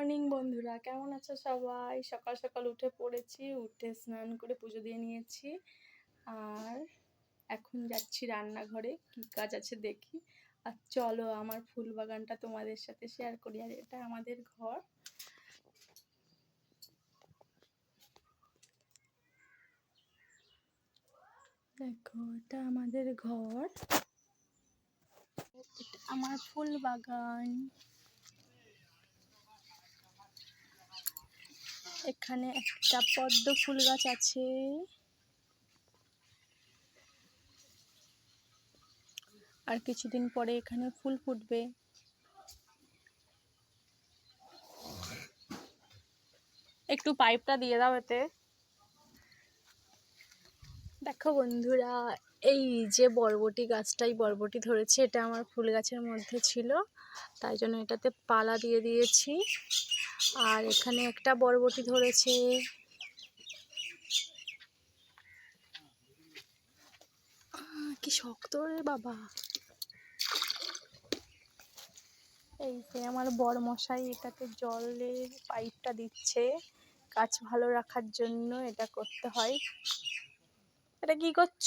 Morning বন্ধুরা, কেমন আছো সবাই? সকাল সকাল উঠে পড়েছি, উঠে স্নান করে পুজো দিয়ে নিয়েছি। আর এখন যাচ্ছি রান্নাঘরে, কি কাজ আছে দেখি। আর চলো আমার ফুল বাগানটা তোমাদের সাথে শেয়ার করি, আর এটা আমাদের ঘর। দেখো, এটা আমাদের ঘর। এটা আমার ফুল বাগান। এখানে একটা পদ্ম ফুল গাছ আছে। আর কিছুদিন পরে এখানে ফুল ফুটবে। একটু পাইপটা দিয়ে দাও এতে। দেখো বন্ধুরা, এই যে বরবটি গাছটাই বরবটি ধরেছে, এটা আমার ফুল গাছের মধ্যে ছিল, তাই জন্য এটাতে পালা দিয়ে দিয়েছি। আর এখানে একটা বরবটি ধরেছে। কি শক্ত রে বাবা। এই যে আমার বর মশাই এটাতে জলের পাইপটা দিচ্ছে গাছ ভালো রাখার জন্য এটা করতে হয়। এটা কি করছ?